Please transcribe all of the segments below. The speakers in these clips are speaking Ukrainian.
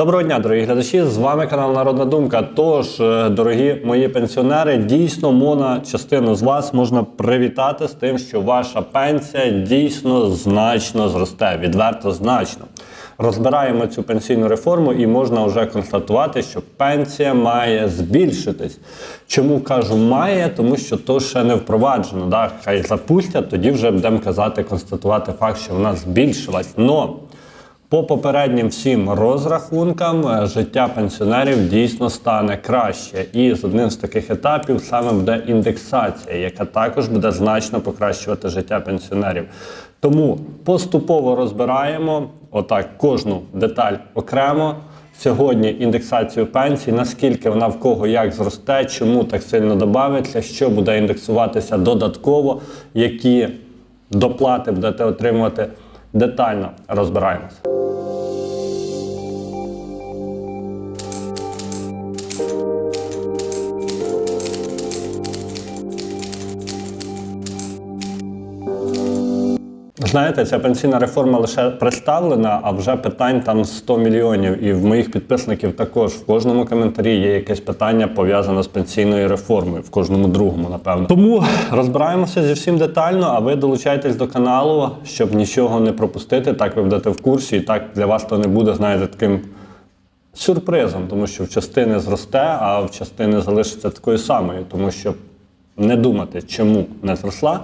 Доброго дня, дорогі глядачі! З вами канал Народна Думка. Тож, е, дорогі мої пенсіонери, дійсно мона частину з вас можна привітати з тим, що ваша пенсія дійсно значно зросте, відверто значно. Розбираємо цю пенсійну реформу і можна вже констатувати, що пенсія має збільшитись. Чому кажу має? Тому що то ще не впроваджено. Да? Хай запустять, тоді вже будемо казати, констатувати факт, що вона збільшилась. Но по попереднім всім розрахункам е, життя пенсіонерів дійсно стане краще. І з одним з таких етапів саме буде індексація, яка також буде значно покращувати життя пенсіонерів. Тому поступово розбираємо отак кожну деталь окремо. Сьогодні індексацію пенсій, наскільки вона в кого як зросте, чому так сильно додається, що буде індексуватися додатково, які доплати будете отримувати. Детально розбираємося. Знаєте, ця пенсійна реформа лише представлена, а вже питань там 100 мільйонів. І в моїх підписників також в кожному коментарі є якесь питання пов'язане з пенсійною реформою, в кожному другому, напевно. Тому розбираємося зі всім детально, а ви долучайтесь до каналу, щоб нічого не пропустити. Так ви будете в курсі, і так для вас то не буде, знаєте, таким сюрпризом, тому що в частини зросте, а в частини залишиться такою самою, тому що не думати, чому не зросла,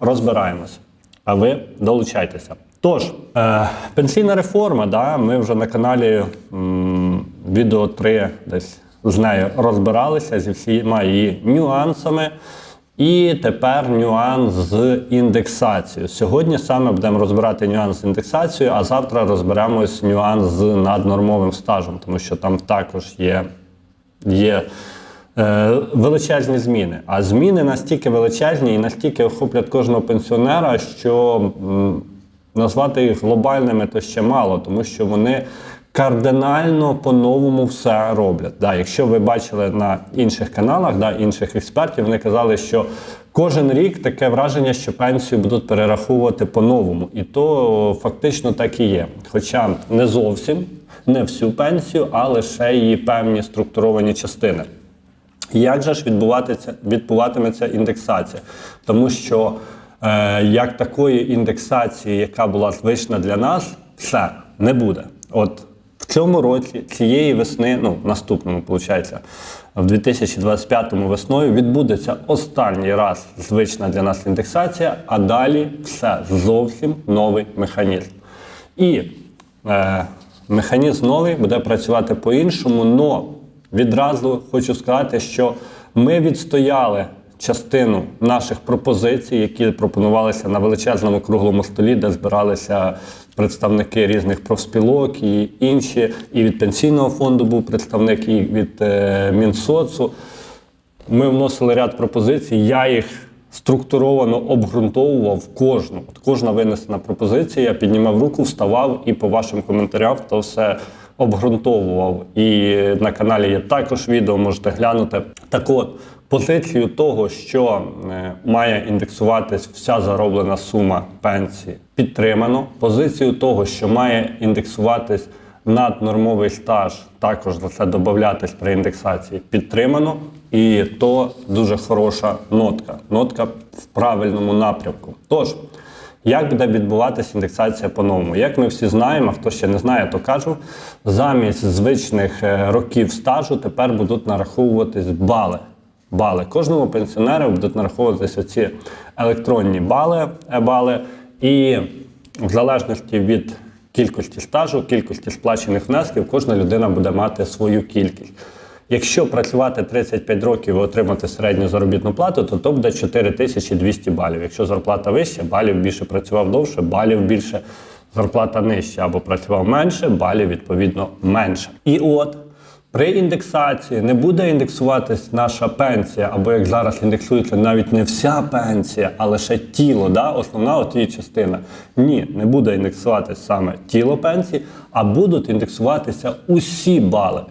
розбираємося. А ви долучайтеся. Тож, е, пенсійна реформа, да, ми вже на каналі м, відео 3 десь з нею розбиралися зі всіма її нюансами. І тепер нюанс з індексацією. Сьогодні саме будемо розбирати нюанс з індексацією, а завтра розберемось нюанс з наднормовим стажем, тому що там також є, є величезні зміни. А зміни настільки величезні і настільки охоплять кожного пенсіонера, що назвати їх глобальними то ще мало, тому що вони кардинально по-новому все роблять. Да, якщо ви бачили на інших каналах, да, інших експертів, вони казали, що кожен рік таке враження, що пенсію будуть перераховувати по-новому. І то фактично так і є. Хоча не зовсім, не всю пенсію, а лише її певні структуровані частини. Як же ж відбуватиметься індексація? Тому що е, як такої індексації, яка була звична для нас, все не буде. От в цьому році, цієї весни, ну наступному, виходить, в 2025 весною відбудеться останній раз звична для нас індексація, а далі все зовсім новий механізм. І е, механізм новий буде працювати по-іншому, но відразу хочу сказати, що ми відстояли частину наших пропозицій, які пропонувалися на величезному круглому столі, де збиралися представники різних профспілок і інші. І від пенсійного фонду був представник, і від е, Мінсоцу. Ми вносили ряд пропозицій, я їх структуровано обґрунтовував кожну. Кожна винесена пропозиція, я піднімав руку, вставав і по вашим коментарям то все обґрунтовував. І на каналі є також відео, можете глянути. Так от, позицію того, що е, має індексуватись вся зароблена сума пенсії, підтримано. Позицію того, що має індексуватись наднормовий стаж, також за це додатись при індексації, підтримано. І то дуже хороша нотка. Нотка в правильному напрямку. Тож, як буде відбуватися індексація по-новому? Як ми всі знаємо, а хто ще не знає, то кажу, замість звичних е, років стажу тепер будуть нараховуватись бали. Бали. Кожному пенсіонеру будуть нараховуватися ці електронні бали, е-бали, і в залежності від кількості стажу, кількості сплачених внесків, кожна людина буде мати свою кількість. Якщо працювати 35 років і отримати середню заробітну плату, то то буде 4200 балів. Якщо зарплата вища, балів більше працював довше, балів більше зарплата нижча, або працював менше, балів відповідно менше. І от при індексації не буде індексуватись наша пенсія, або як зараз індексується навіть не вся пенсія, а лише тіло, да? основна от її частина. Ні, не буде індексуватись саме тіло пенсії, а будуть індексуватися усі бали.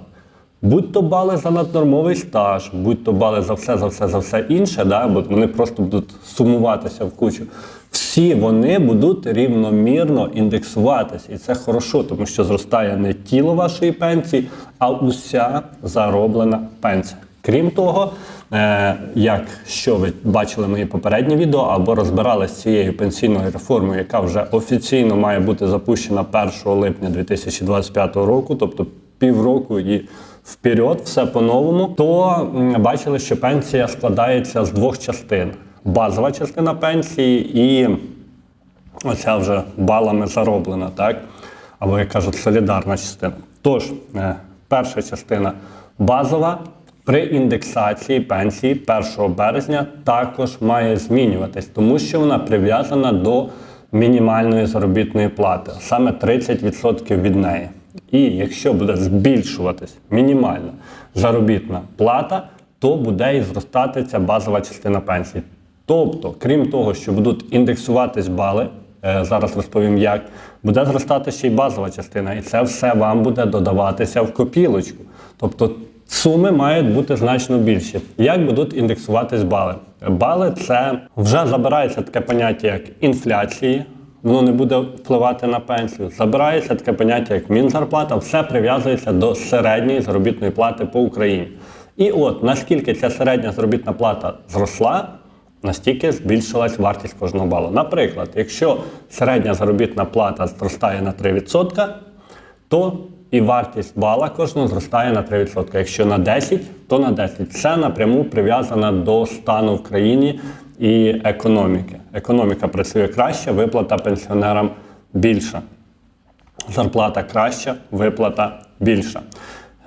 Будь то бали за наднормовий стаж, будь то бали за все, за все, за все інше, да, бо вони просто будуть сумуватися в кучу. Всі вони будуть рівномірно індексуватися. І це хорошо, тому що зростає не тіло вашої пенсії, а уся зароблена пенсія. Крім того, е, як що ви бачили мої попередні відео або розбирали з цією пенсійною реформою, яка вже офіційно має бути запущена 1 липня 2025 року, тобто півроку і вперед, все по-новому, то бачили, що пенсія складається з двох частин: базова частина пенсії і оця вже балами зароблена, так? Або, як кажуть, солідарна частина. Тож, е, перша частина базова при індексації пенсії 1 березня також має змінюватись, тому що вона прив'язана до мінімальної заробітної плати, саме 30% від неї. І якщо буде збільшуватись мінімальна заробітна плата, то буде і зростати ця базова частина пенсії. Тобто, крім того, що будуть індексуватись бали, е, зараз розповім як, буде зростати ще й базова частина, і це все вам буде додаватися в копілочку. Тобто суми мають бути значно більші. Як будуть індексуватись бали? Бали це вже забирається таке поняття, як інфляції. Воно не буде впливати на пенсію. Забирається таке поняття, як мінзарплата, все прив'язується до середньої заробітної плати по Україні. І от наскільки ця середня заробітна плата зросла, настільки збільшилась вартість кожного балу. Наприклад, якщо середня заробітна плата зростає на 3%, то і вартість бала кожного зростає на 3%. Якщо на 10, то на 10. Це напряму прив'язано до стану в країні і економіки. Економіка працює краще, виплата пенсіонерам більша. Зарплата краща, виплата більша.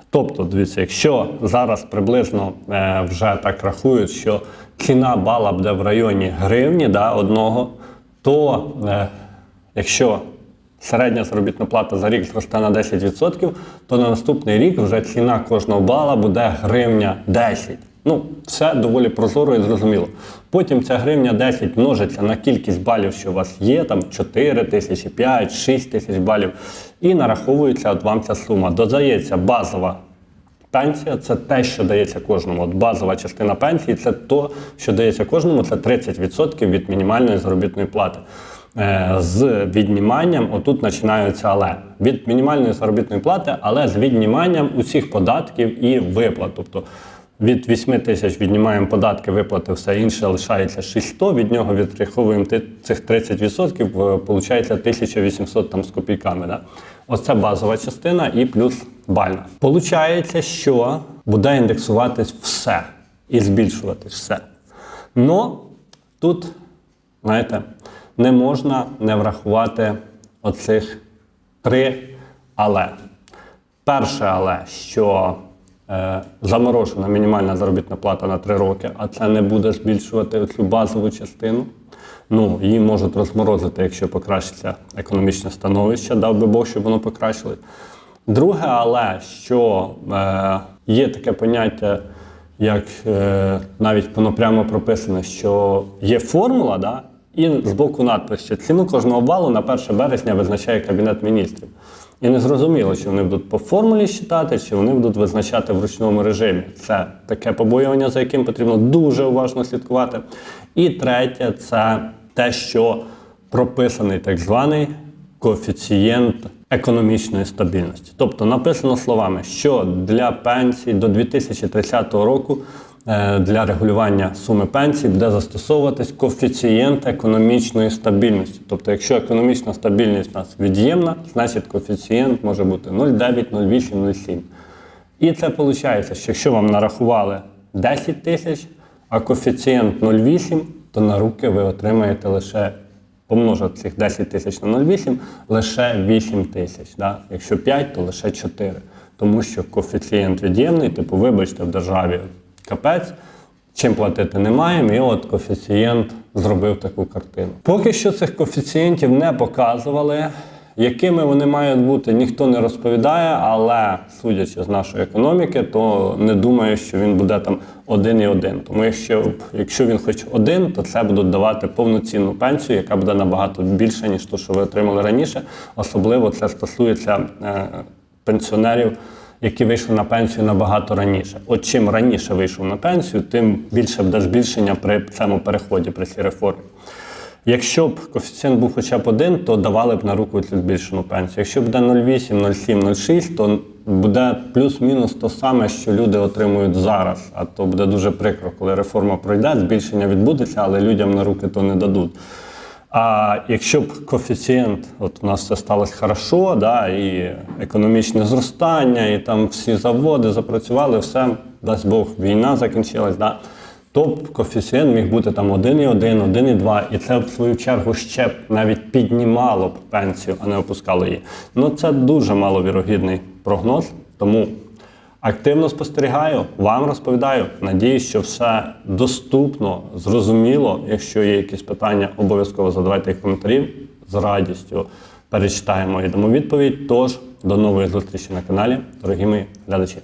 Тобто, дивіться, якщо зараз приблизно е, вже так рахують, що ціна бала буде в районі гривні да, одного, то е, якщо середня заробітна плата за рік зросте на 10%, то на наступний рік вже ціна кожного бала буде гривня 10. Ну, все доволі прозоро і зрозуміло. Потім ця гривня 10 множиться на кількість балів, що у вас є, там 4 тисячі, 5, 6 тисяч балів, і нараховується от вам ця сума. Додається базова пенсія, це те, що дається кожному. От базова частина пенсії це то, що дається кожному, це 30% від мінімальної заробітної плати. Е, З відніманням, отут починаються але. Від мінімальної заробітної плати, але з відніманням усіх податків і виплат. Тобто від 8 тисяч віднімаємо податки, виплати, все інше лишається 600, від нього відраховуємо цих 30%, е, виходить 1800 там з копійками. Да? Оце базова частина і плюс бальна. Получається, що буде індексуватись все і збільшуватись все. Но тут, знаєте, не можна не врахувати оцих три але. Перше але, що заморожена мінімальна заробітна плата на 3 роки, а це не буде збільшувати цю базову частину. Ну, її можуть розморозити, якщо покращиться економічне становище, дав би Бог, щоб воно покращилось. Друге, але що е, є таке поняття, як е, навіть воно прямо прописано, що є формула, да, і з боку надпис, що ціну кожного балу на 1 березня визначає Кабінет міністрів. І не зрозуміло, чи вони будуть по формулі считати, чи вони будуть визначати в ручному режимі. Це таке побоювання, за яким потрібно дуже уважно слідкувати. І третє це те, що прописаний так званий коефіцієнт економічної стабільності. Тобто написано словами, що для пенсій до 2030 року для регулювання суми пенсії буде застосовуватись коефіцієнт економічної стабільності. Тобто, якщо економічна стабільність у нас від'ємна, значить коефіцієнт може бути 0,9, 0,8, 0,7. І це виходить, що якщо вам нарахували 10 тисяч, а коефіцієнт 0,8, то на руки ви отримаєте лише помножити цих 10 тисяч на 0,8, лише 8 тисяч. Да? Якщо 5, то лише 4. Тому що коефіцієнт від'ємний, типу, вибачте, в державі капець, чим платити не маємо, і от коефіцієнт зробив таку картину. Поки що цих коефіцієнтів не показували. Якими вони мають бути, ніхто не розповідає, але судячи з нашої економіки, то не думаю, що він буде там один і один. Тому якщо, якщо він хоч один, то це будуть давати повноцінну пенсію, яка буде набагато більша, ніж то, що ви отримали раніше. Особливо це стосується е, пенсіонерів, які вийшли на пенсію набагато раніше. От чим раніше вийшов на пенсію, тим більше буде збільшення при цьому переході при цій реформі. Якщо б коефіцієнт був хоча б один, то давали б на руку цю збільшену пенсію. Якщо буде 0,8, 0,7, 0,6, то буде плюс-мінус то саме, що люди отримують зараз. А то буде дуже прикро, коли реформа пройде, збільшення відбудеться, але людям на руки то не дадуть. А якщо б коефіцієнт, от у нас все сталося хорошо, да, і економічне зростання, і там всі заводи запрацювали, все, дасть Бог, війна закінчилась, да, то б коефіцієнт міг бути там 1,1, 1,2, і це в свою чергу ще б навіть піднімало б пенсію, а не опускало її. Ну це дуже маловірогідний прогноз, тому активно спостерігаю, вам розповідаю. Надіюсь, що все доступно, зрозуміло. Якщо є якісь питання, обов'язково задавайте їх в коментарі. З радістю перечитаємо і дамо відповідь. Тож до нової зустрічі на каналі, дорогі мої глядачі.